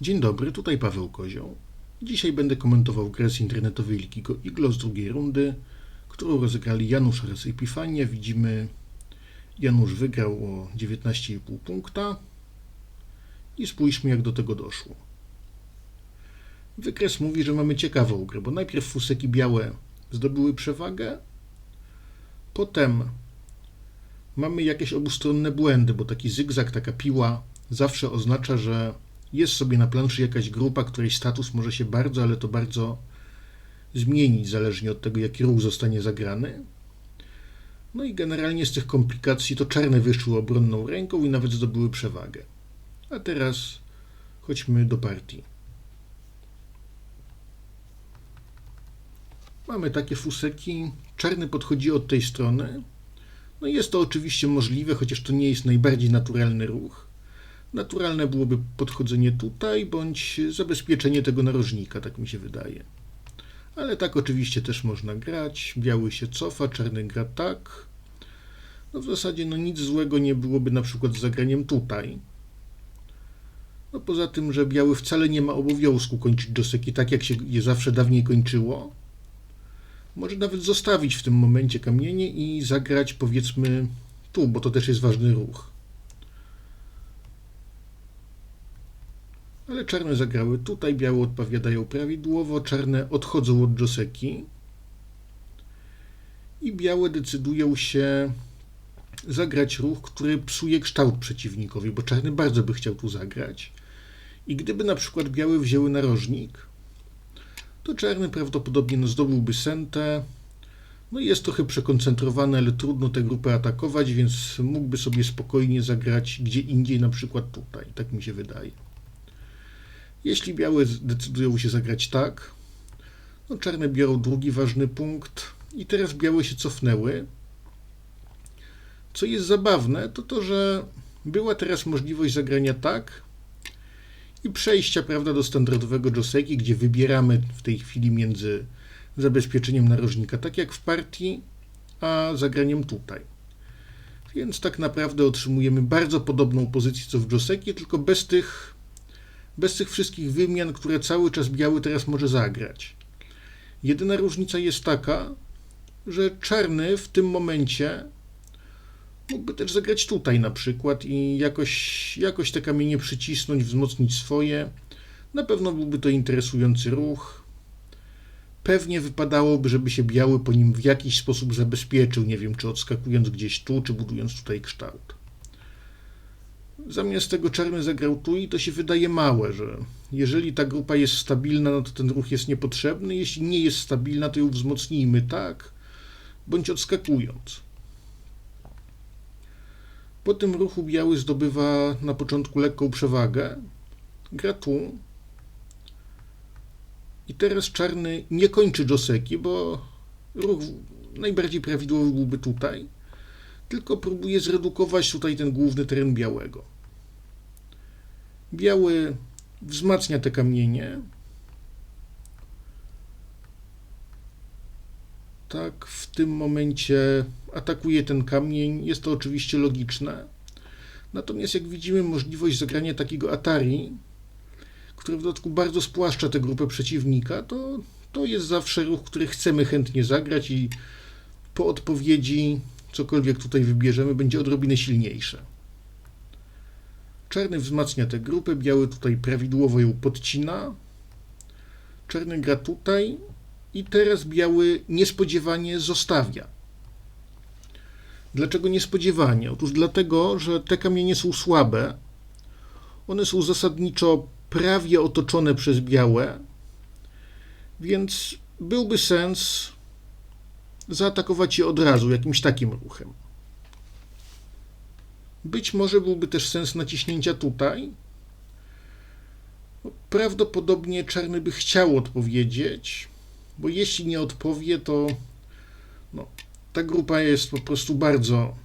Dzień dobry, tutaj Paweł Kozioł. Dzisiaj będę komentował grę z internetowej ligi Go Iglo z drugiej rundy, którą rozegrali Janusz oraz Epifania. Widzimy, Janusz wygrał o 19,5 punkta i spójrzmy jak do tego doszło. Wykres mówi, że mamy ciekawą grę, bo najpierw fuseki białe zdobyły przewagę, potem mamy jakieś obustronne błędy, bo taki zygzak, taka piła zawsze oznacza, że jest sobie na planszy jakaś grupa, której status może się bardzo, ale to bardzo zmienić, zależnie od tego, jaki ruch zostanie zagrany. No i generalnie z tych komplikacji to czarne wyszły obronną ręką i nawet zdobyły przewagę. A teraz chodźmy do partii. Mamy takie fuseki. Czarny podchodzi od tej strony. No jest to oczywiście możliwe, chociaż to nie jest najbardziej naturalny ruch. Naturalne byłoby podchodzenie tutaj, bądź zabezpieczenie tego narożnika, tak mi się wydaje. Ale tak oczywiście też można grać. Biały się cofa, czarny gra tak. No w zasadzie no nic złego nie byłoby na przykład z zagraniem tutaj. No poza tym, że biały wcale nie ma obowiązku kończyć doseki tak, jak się je zawsze dawniej kończyło. Może nawet zostawić w tym momencie kamienie i zagrać powiedzmy tu, bo to też jest ważny ruch. Ale czarne zagrały tutaj, białe odpowiadają prawidłowo, czarne odchodzą od Joseki i białe decydują się zagrać ruch, który psuje kształt przeciwnikowi, bo czarny bardzo by chciał tu zagrać. I gdyby na przykład białe wzięły narożnik, to czarny prawdopodobnie no, zdobyłby sentę. No jest trochę przekoncentrowany, ale trudno tę grupę atakować, więc mógłby sobie spokojnie zagrać gdzie indziej, na przykład tutaj. Tak mi się wydaje. Jeśli białe decydują się zagrać tak, no czarne biorą drugi ważny punkt i teraz białe się cofnęły. Co jest zabawne, to to, że była teraz możliwość zagrania tak i przejścia prawda, do standardowego Joseki, gdzie wybieramy w tej chwili między zabezpieczeniem narożnika, tak jak w partii, a zagraniem tutaj. Więc tak naprawdę otrzymujemy bardzo podobną pozycję co w Joseki, tylko bez tych bez tych wszystkich wymian, które cały czas biały teraz może zagrać. Jedyna różnica jest taka, że czarny w tym momencie mógłby też zagrać tutaj na przykład i jakoś, jakoś te kamienie przycisnąć, wzmocnić swoje. Na pewno byłby to interesujący ruch. Pewnie wypadałoby, żeby się biały po nim w jakiś sposób zabezpieczył, nie wiem, czy odskakując gdzieś tu, czy budując tutaj kształt. Zamiast tego czarny zagrał tu i to się wydaje małe, że jeżeli ta grupa jest stabilna, no to ten ruch jest niepotrzebny. Jeśli nie jest stabilna, to ją wzmocnijmy tak, bądź odskakując. Po tym ruchu biały zdobywa na początku lekką przewagę. Gra tu. I teraz czarny nie kończy Joseki, bo ruch najbardziej prawidłowy byłby tutaj. Tylko próbuje zredukować tutaj ten główny teren białego. Biały wzmacnia te kamienie. Tak, w tym momencie atakuje ten kamień. Jest to oczywiście logiczne. Natomiast jak widzimy możliwość zagrania takiego Atari, który w dodatku bardzo spłaszcza tę grupę przeciwnika, to, to jest zawsze ruch, który chcemy chętnie zagrać i po odpowiedzi cokolwiek tutaj wybierzemy będzie odrobinę silniejsze. Czarny wzmacnia tę grupę, biały tutaj prawidłowo ją podcina. Czarny gra tutaj i teraz biały niespodziewanie zostawia. Dlaczego niespodziewanie? Otóż dlatego, że te kamienie są słabe. One są zasadniczo prawie otoczone przez białe, więc byłby sens zaatakować je od razu jakimś takim ruchem. Być może byłby też sens naciśnięcia tutaj. Prawdopodobnie czarny by chciał odpowiedzieć, bo jeśli nie odpowie, to no, ta grupa jest po prostu bardzo,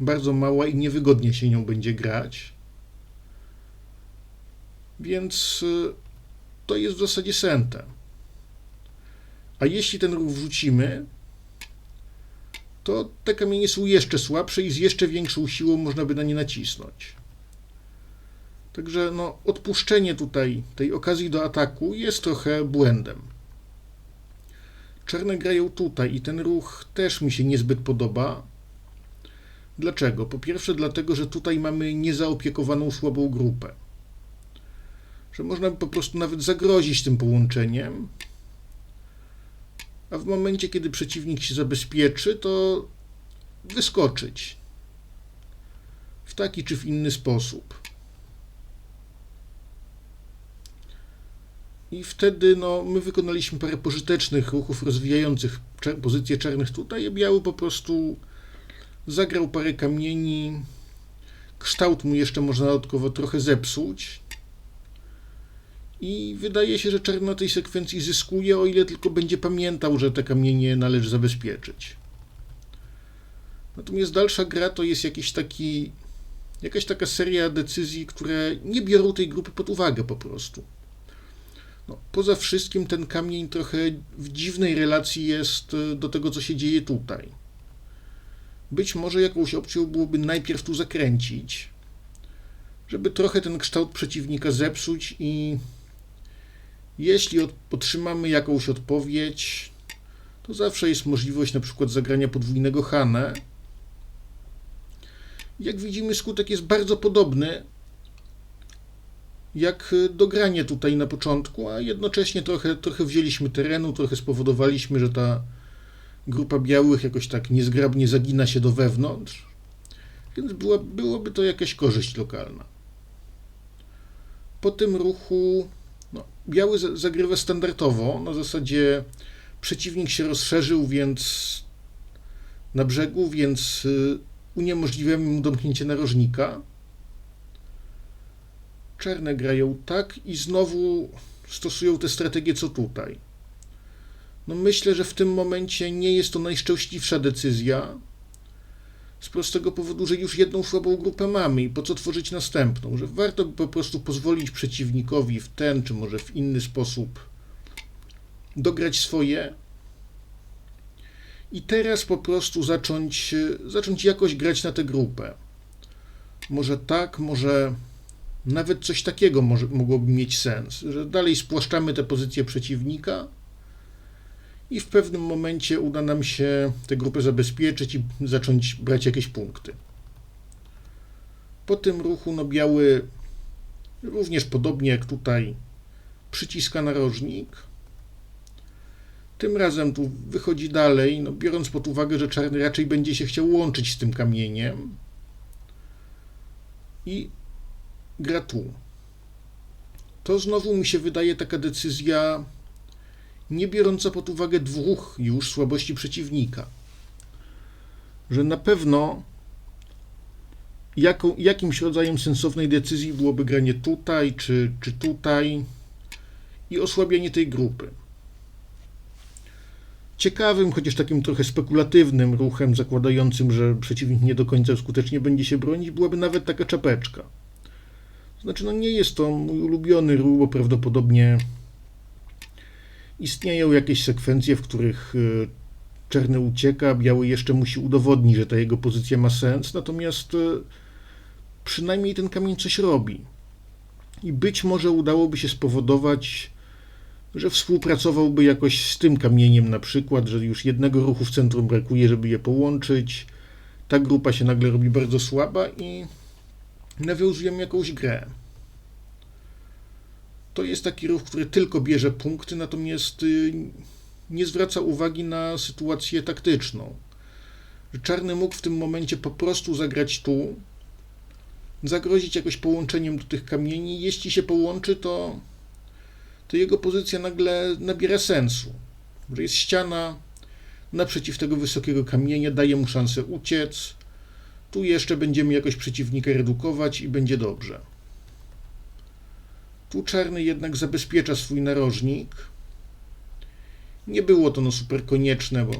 bardzo mała i niewygodnie się nią będzie grać. Więc y, to jest w zasadzie sente. A jeśli ten ruch wrzucimy, to te kamienie są jeszcze słabsze i z jeszcze większą siłą można by na nie nacisnąć. Także no, odpuszczenie tutaj tej okazji do ataku jest trochę błędem. Czarne grają tutaj i ten ruch też mi się niezbyt podoba. Dlaczego? Po pierwsze, dlatego, że tutaj mamy niezaopiekowaną słabą grupę. Że można by po prostu nawet zagrozić tym połączeniem, a w momencie, kiedy przeciwnik się zabezpieczy, to wyskoczyć w taki czy w inny sposób. I wtedy no, my wykonaliśmy parę pożytecznych ruchów rozwijających czer- pozycję czarnych tutaj, a biały po prostu zagrał parę kamieni. Kształt mu jeszcze można dodatkowo trochę zepsuć. I wydaje się, że czarny na tej sekwencji zyskuje, o ile tylko będzie pamiętał, że te kamienie należy zabezpieczyć. Natomiast dalsza gra to jest jakiś taki, jakaś taka seria decyzji, które nie biorą tej grupy pod uwagę po prostu. No, poza wszystkim ten kamień trochę w dziwnej relacji jest y, do tego, co się dzieje tutaj. Być może jakąś opcją byłoby najpierw tu zakręcić, żeby trochę ten kształt przeciwnika zepsuć i jeśli otrzymamy jakąś odpowiedź, to zawsze jest możliwość na przykład zagrania podwójnego Hane. Jak widzimy, skutek jest bardzo podobny jak dogranie tutaj na początku, a jednocześnie trochę, trochę wzięliśmy terenu, trochę spowodowaliśmy, że ta grupa białych jakoś tak niezgrabnie zagina się do wewnątrz, więc była, byłoby to jakaś korzyść lokalna. Po tym ruchu biały za- zagrywa standardowo, na zasadzie przeciwnik się rozszerzył, więc na brzegu, więc y, uniemożliwiamy mu domknięcie narożnika. Czarne grają tak i znowu stosują tę strategię co tutaj. No myślę, że w tym momencie nie jest to najszczęśliwsza decyzja. Z prostego powodu, że już jedną słabą grupę mamy i po co tworzyć następną? Że warto po prostu pozwolić przeciwnikowi w ten czy może w inny sposób dograć swoje i teraz po prostu zacząć, zacząć jakoś grać na tę grupę. Może tak, może nawet coś takiego może, mogłoby mieć sens, że dalej spłaszczamy tę pozycję przeciwnika i w pewnym momencie uda nam się tę grupę zabezpieczyć i zacząć brać jakieś punkty. Po tym ruchu no biały również podobnie jak tutaj przyciska narożnik. Tym razem tu wychodzi dalej, no biorąc pod uwagę, że czarny raczej będzie się chciał łączyć z tym kamieniem i gra tu. To znowu mi się wydaje taka decyzja nie biorąca pod uwagę dwóch już słabości przeciwnika. Że na pewno jaką, jakimś rodzajem sensownej decyzji byłoby granie tutaj czy, czy tutaj i osłabianie tej grupy. Ciekawym, chociaż takim trochę spekulatywnym ruchem zakładającym, że przeciwnik nie do końca skutecznie będzie się bronić, byłaby nawet taka czapeczka. Znaczy, no nie jest to mój ulubiony ruch, bo prawdopodobnie istnieją jakieś sekwencje, w których y, czarny ucieka, biały jeszcze musi udowodnić, że ta jego pozycja ma sens, natomiast y, przynajmniej ten kamień coś robi. I być może udałoby się spowodować, że współpracowałby jakoś z tym kamieniem, na przykład, że już jednego ruchu w centrum brakuje, żeby je połączyć. Ta grupa się nagle robi bardzo słaba i nawiązujemy jakąś grę. To jest taki ruch, który tylko bierze punkty, natomiast y, nie zwraca uwagi na sytuację taktyczną. Czarny mógł w tym momencie po prostu zagrać tu, zagrozić jakoś połączeniem do tych kamieni. Jeśli się połączy, to, to jego pozycja nagle nabiera sensu. Że jest ściana naprzeciw tego wysokiego kamienia, daje mu szansę uciec. Tu jeszcze będziemy jakoś przeciwnika redukować i będzie dobrze. Tu czarny jednak zabezpiecza swój narożnik. Nie było to no super konieczne, bo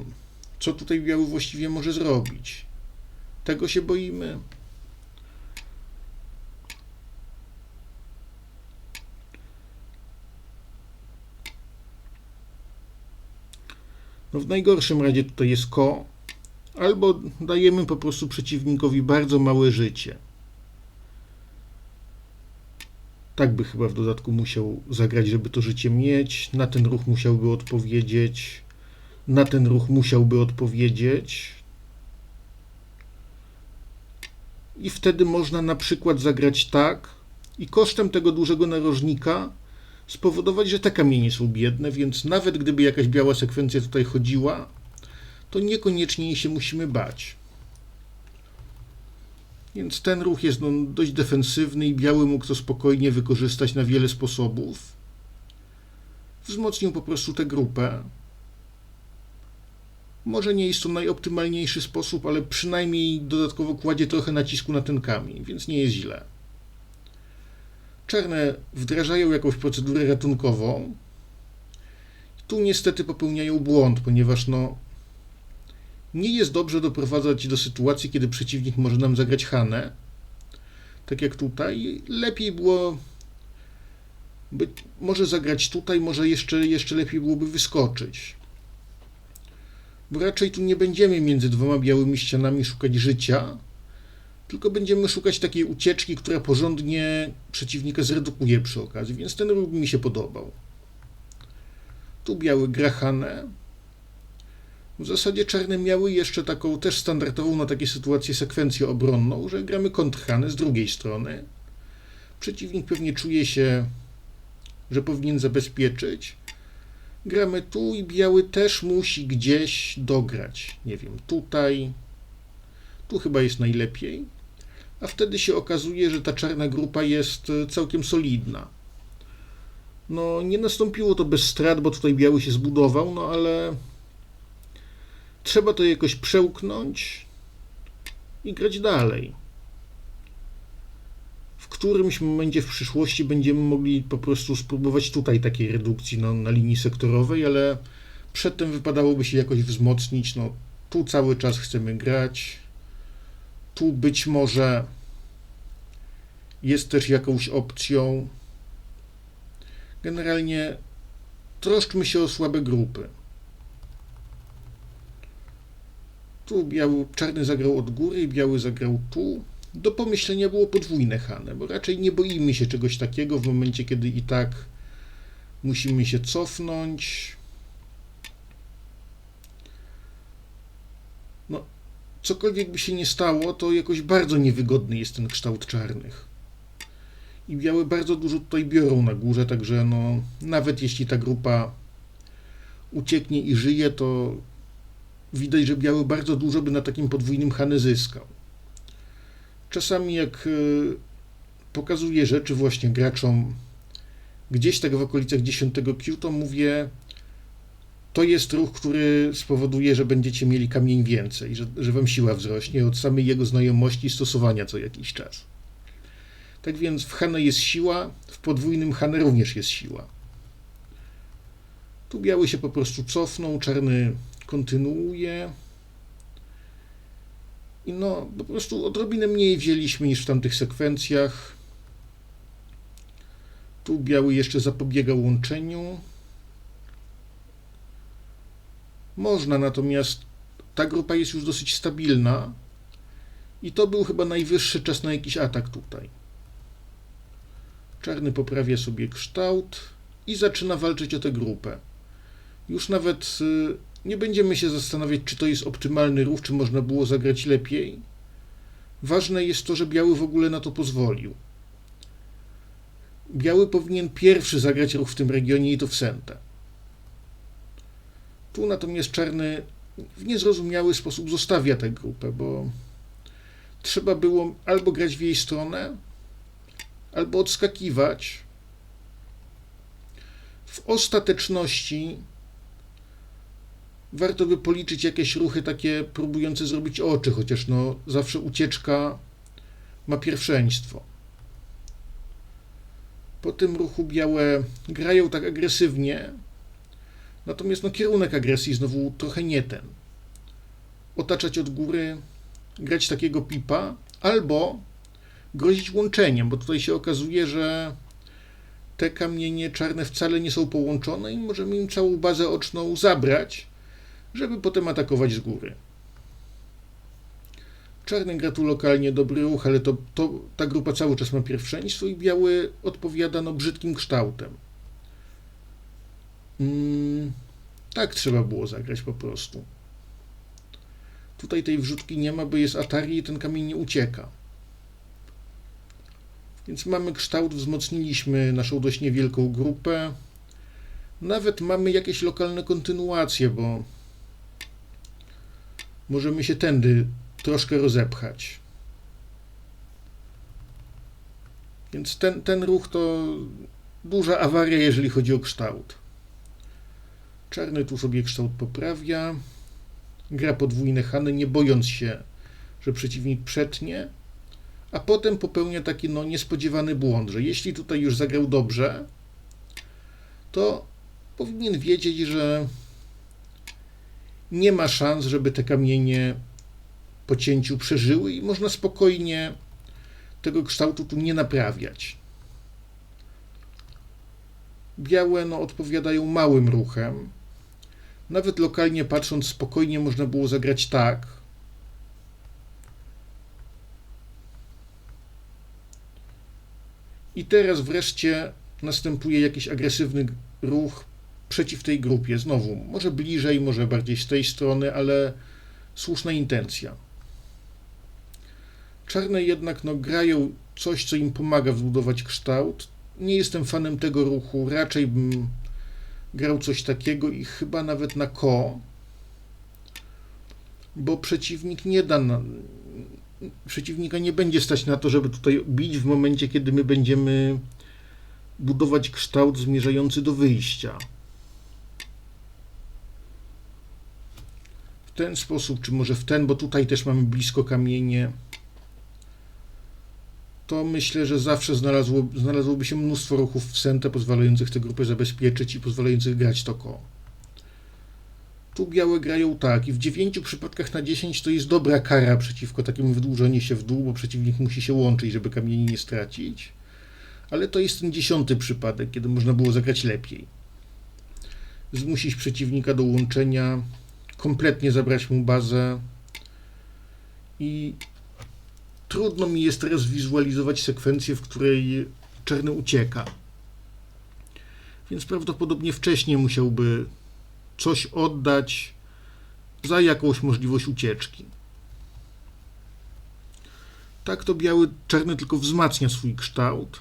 co tutaj biały właściwie może zrobić? Tego się boimy. No w najgorszym razie tutaj jest ko, albo dajemy po prostu przeciwnikowi bardzo małe życie. Tak by chyba w dodatku musiał zagrać, żeby to życie mieć. Na ten ruch musiałby odpowiedzieć. Na ten ruch musiałby odpowiedzieć. I wtedy można na przykład zagrać tak i kosztem tego dużego narożnika spowodować, że te kamienie są biedne, więc nawet gdyby jakaś biała sekwencja tutaj chodziła, to niekoniecznie jej się musimy bać. Więc ten ruch jest no, dość defensywny i biały mógł to spokojnie wykorzystać na wiele sposobów. Wzmocnił po prostu tę grupę. Może nie jest to najoptymalniejszy sposób, ale przynajmniej dodatkowo kładzie trochę nacisku na ten kamień, więc nie jest źle. Czarne wdrażają jakąś procedurę ratunkową. Tu niestety popełniają błąd, ponieważ no, nie jest dobrze doprowadzać do sytuacji, kiedy przeciwnik może nam zagrać Hanę. Tak jak tutaj. Lepiej było. By, może zagrać tutaj, może jeszcze, jeszcze lepiej byłoby wyskoczyć. Bo raczej tu nie będziemy między dwoma białymi ścianami szukać życia, tylko będziemy szukać takiej ucieczki, która porządnie przeciwnika zredukuje przy okazji, więc ten ruch mi się podobał. Tu biały gra Hanę. W zasadzie czarne miały jeszcze taką też standardową na takie sytuacje sekwencję obronną, że gramy kontrhanę z drugiej strony. Przeciwnik pewnie czuje się, że powinien zabezpieczyć. Gramy tu i biały też musi gdzieś dograć. Nie wiem, tutaj. Tu chyba jest najlepiej. A wtedy się okazuje, że ta czarna grupa jest całkiem solidna. No, nie nastąpiło to bez strat, bo tutaj biały się zbudował, no ale Trzeba to jakoś przełknąć i grać dalej. W którymś momencie w przyszłości będziemy mogli po prostu spróbować tutaj takiej redukcji no, na linii sektorowej, ale przedtem wypadałoby się jakoś wzmocnić. No, tu cały czas chcemy grać. Tu być może jest też jakąś opcją. Generalnie troszczmy się o słabe grupy. Tu biały, czarny zagrał od góry biały zagrał tu. Do pomyślenia było podwójne Hane, bo raczej nie boimy się czegoś takiego w momencie, kiedy i tak musimy się cofnąć. No, cokolwiek by się nie stało, to jakoś bardzo niewygodny jest ten kształt czarnych. I białe bardzo dużo tutaj biorą na górze, także no, nawet jeśli ta grupa ucieknie i żyje, to widać, że biały bardzo dużo by na takim podwójnym Hane zyskał. Czasami jak e, pokazuję rzeczy właśnie graczom gdzieś tak w okolicach 10 Q, to mówię, to jest ruch, który spowoduje, że będziecie mieli kamień więcej, że, że wam siła wzrośnie od samej jego znajomości i stosowania co jakiś czas. Tak więc w Hane jest siła, w podwójnym Hane również jest siła. Tu biały się po prostu cofnął, czarny kontynuuje. I no, po prostu odrobinę mniej wzięliśmy niż w tamtych sekwencjach. Tu biały jeszcze zapobiega łączeniu. Można, natomiast ta grupa jest już dosyć stabilna i to był chyba najwyższy czas na jakiś atak tutaj. Czarny poprawia sobie kształt i zaczyna walczyć o tę grupę. Już nawet y, nie będziemy się zastanawiać, czy to jest optymalny ruch, czy można było zagrać lepiej. Ważne jest to, że biały w ogóle na to pozwolił. Biały powinien pierwszy zagrać ruch w tym regionie i to w sentę. Tu natomiast czarny w niezrozumiały sposób zostawia tę grupę, bo trzeba było albo grać w jej stronę, albo odskakiwać. W ostateczności warto by policzyć jakieś ruchy takie próbujące zrobić oczy, chociaż no zawsze ucieczka ma pierwszeństwo. Po tym ruchu białe grają tak agresywnie, natomiast no kierunek agresji znowu trochę nie ten. Otaczać od góry, grać takiego pipa, albo grozić łączeniem, bo tutaj się okazuje, że te kamienie czarne wcale nie są połączone i możemy im całą bazę oczną zabrać, żeby potem atakować z góry. Czarny gra tu lokalnie dobry ruch, ale to, to ta grupa cały czas ma pierwszeństwo i biały odpowiada no, brzydkim kształtem. Mm, tak trzeba było zagrać po prostu. Tutaj tej wrzutki nie ma, bo jest Atari i ten kamień nie ucieka. Więc mamy kształt, wzmocniliśmy naszą dość niewielką grupę. Nawet mamy jakieś lokalne kontynuacje, bo możemy się tędy troszkę rozepchać. Więc ten, ten ruch to duża awaria, jeżeli chodzi o kształt. Czarny tu sobie kształt poprawia. Gra podwójne hany, nie bojąc się, że przeciwnik przetnie, a potem popełnia taki no, niespodziewany błąd, że jeśli tutaj już zagrał dobrze, to powinien wiedzieć, że nie ma szans, żeby te kamienie po cięciu przeżyły i można spokojnie tego kształtu tu nie naprawiać. Białe no, odpowiadają małym ruchem. Nawet lokalnie patrząc, spokojnie można było zagrać tak. I teraz wreszcie następuje jakiś agresywny ruch przeciw tej grupie. Znowu, może bliżej, może bardziej z tej strony, ale słuszna intencja. Czarne jednak no, grają coś, co im pomaga zbudować kształt. Nie jestem fanem tego ruchu, raczej bym grał coś takiego i chyba nawet na ko, bo przeciwnik nie da na, przeciwnika nie będzie stać na to, żeby tutaj bić w momencie, kiedy my będziemy budować kształt zmierzający do wyjścia. Ten sposób, czy może w ten, bo tutaj też mamy blisko kamienie, to myślę, że zawsze znalazło, znalazłoby się mnóstwo ruchów w sente pozwalających tę grupę zabezpieczyć i pozwalających grać to koło. Tu białe grają tak i w 9 przypadkach na 10 to jest dobra kara przeciwko takiemu wydłużeniu się w dół, bo przeciwnik musi się łączyć, żeby kamieni nie stracić. Ale to jest ten dziesiąty przypadek, kiedy można było zagrać lepiej. Zmusić przeciwnika do łączenia, kompletnie zabrać mu bazę i trudno mi jest teraz wizualizować sekwencję, w której czarny ucieka. Więc prawdopodobnie wcześniej musiałby coś oddać za jakąś możliwość ucieczki. Tak to biały, czarny tylko wzmacnia swój kształt.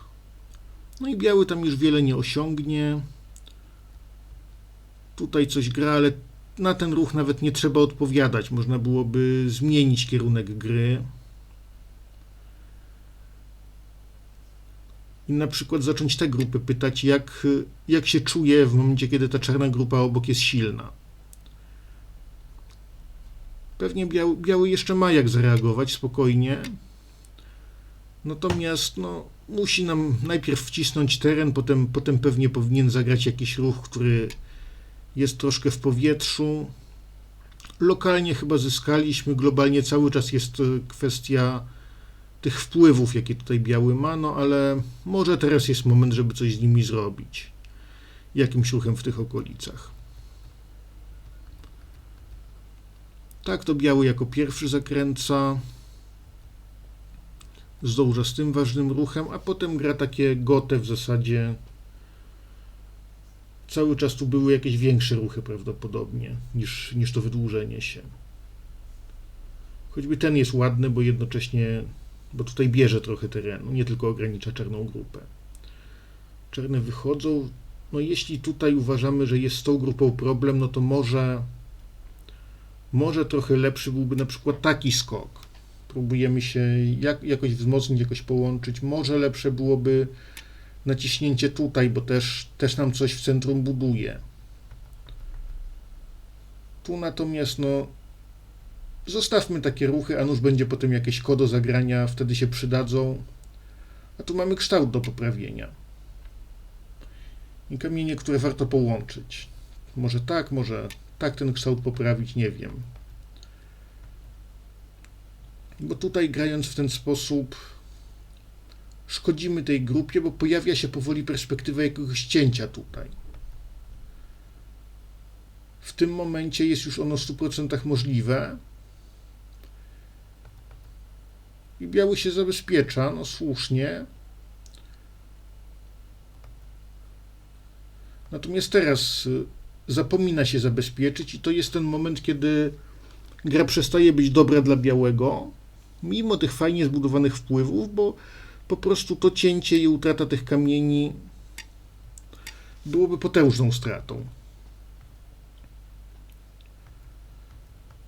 No i biały tam już wiele nie osiągnie. Tutaj coś gra, ale na ten ruch nawet nie trzeba odpowiadać. Można byłoby zmienić kierunek gry. i na przykład zacząć tę grupę pytać, jak, jak się czuje w momencie, kiedy ta czarna grupa obok jest silna. Pewnie biały, biały jeszcze ma jak zareagować spokojnie. Natomiast no, musi nam najpierw wcisnąć teren, potem, potem pewnie powinien zagrać jakiś ruch, który jest troszkę w powietrzu. Lokalnie chyba zyskaliśmy, globalnie cały czas jest kwestia tych wpływów, jakie tutaj biały ma, no ale może teraz jest moment, żeby coś z nimi zrobić. Jakimś ruchem w tych okolicach. Tak, to biały jako pierwszy zakręca. Zdąża z tym ważnym ruchem, a potem gra takie gote w zasadzie. Cały czas tu były jakieś większe ruchy prawdopodobnie niż, niż to wydłużenie się. Choćby ten jest ładny, bo jednocześnie bo tutaj bierze trochę terenu, nie tylko ogranicza czarną grupę. Czarne wychodzą. No jeśli tutaj uważamy, że jest z tą grupą problem, no to może może trochę lepszy byłby na przykład taki skok. Próbujemy się jak, jakoś wzmocnić, jakoś połączyć. Może lepsze byłoby naciśnięcie tutaj, bo też, też nam coś w centrum buduje. Tu natomiast no, Zostawmy takie ruchy, a nuż będzie potem jakieś kodo zagrania, wtedy się przydadzą. A tu mamy kształt do poprawienia. I kamienie, które warto połączyć. Może tak, może tak ten kształt poprawić, nie wiem. Bo tutaj grając w ten sposób szkodzimy tej grupie, bo pojawia się powoli perspektywa jakiegoś cięcia tutaj. W tym momencie jest już ono w 100% możliwe, I biały się zabezpiecza, no słusznie. Natomiast teraz y, zapomina się zabezpieczyć i to jest ten moment, kiedy gra przestaje być dobra dla białego, mimo tych fajnie zbudowanych wpływów, bo po prostu to cięcie i utrata tych kamieni byłoby potężną stratą.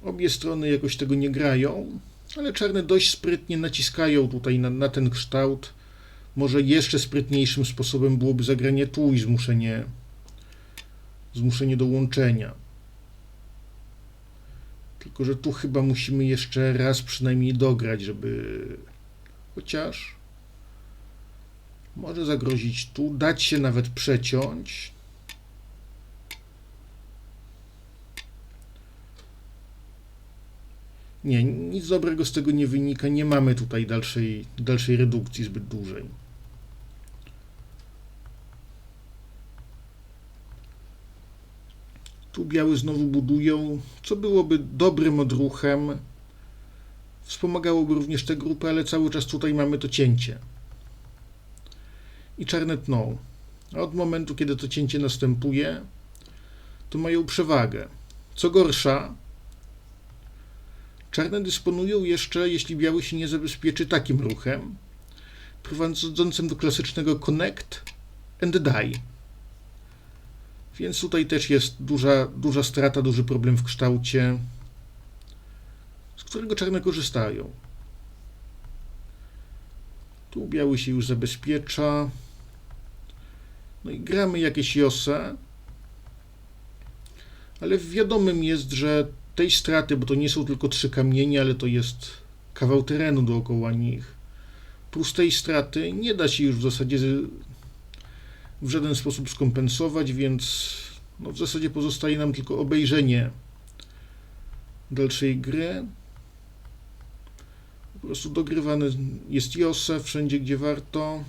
Obie strony jakoś tego nie grają, ale czarne dość sprytnie naciskają tutaj na, na ten kształt. Może jeszcze sprytniejszym sposobem byłoby zagranie tu i zmuszenie, zmuszenie do łączenia. Tylko, że tu chyba musimy jeszcze raz przynajmniej dograć, żeby. Chociaż. Może zagrozić tu, dać się nawet przeciąć. Nie, nic dobrego z tego nie wynika. Nie mamy tutaj dalszej, dalszej redukcji zbyt dużej. Tu biały znowu budują, co byłoby dobrym odruchem. Wspomagałoby również tę grupę, ale cały czas tutaj mamy to cięcie. I czarne tną. A od momentu, kiedy to cięcie następuje, to mają przewagę. Co gorsza, czarne dysponują jeszcze, jeśli biały się nie zabezpieczy, takim ruchem, prowadzącym do klasycznego connect and die. Więc tutaj też jest duża, duża strata, duży problem w kształcie, z którego czarne korzystają. Tu biały się już zabezpiecza. No i gramy jakieś jose. Ale wiadomym jest, że tej straty, bo to nie są tylko trzy kamienie, ale to jest kawał terenu dookoła nich, plus tej straty nie da się już w zasadzie w żaden sposób skompensować, więc no w zasadzie pozostaje nam tylko obejrzenie dalszej gry. Po prostu dogrywany jest Jose wszędzie, gdzie warto.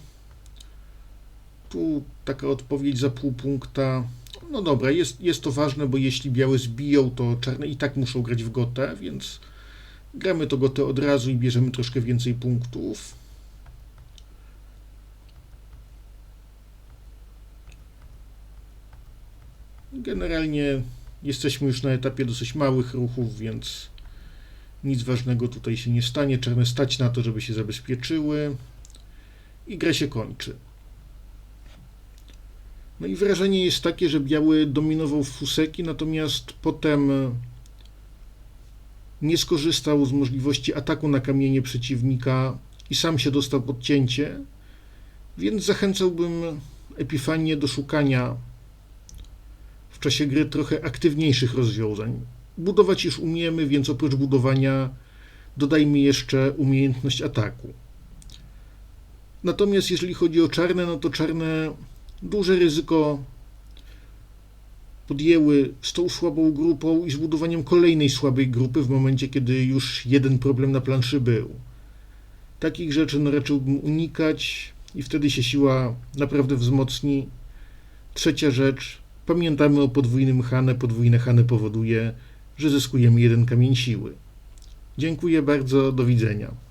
Tu taka odpowiedź za pół punkta. No dobra, jest, jest to ważne, bo jeśli białe zbiją, to czarne i tak muszą grać w gotę, więc gramy to gotę od razu i bierzemy troszkę więcej punktów. Generalnie jesteśmy już na etapie dosyć małych ruchów, więc nic ważnego tutaj się nie stanie. Czarne stać na to, żeby się zabezpieczyły i gra się kończy. No i wrażenie jest takie, że biały dominował fuseki, natomiast potem nie skorzystał z możliwości ataku na kamienie przeciwnika i sam się dostał pod cięcie, więc zachęcałbym Epifanię do szukania w czasie gry trochę aktywniejszych rozwiązań. Budować już umiemy, więc oprócz budowania dodajmy jeszcze umiejętność ataku. Natomiast jeżeli chodzi o czarne, no to czarne duże ryzyko podjęły z tą słabą grupą i zbudowaniem kolejnej słabej grupy w momencie, kiedy już jeden problem na planszy był. Takich rzeczy no raczyłbym unikać i wtedy się siła naprawdę wzmocni. Trzecia rzecz, pamiętamy o podwójnym Hane. Podwójne Hane powoduje, że zyskujemy jeden kamień siły. Dziękuję bardzo, do widzenia.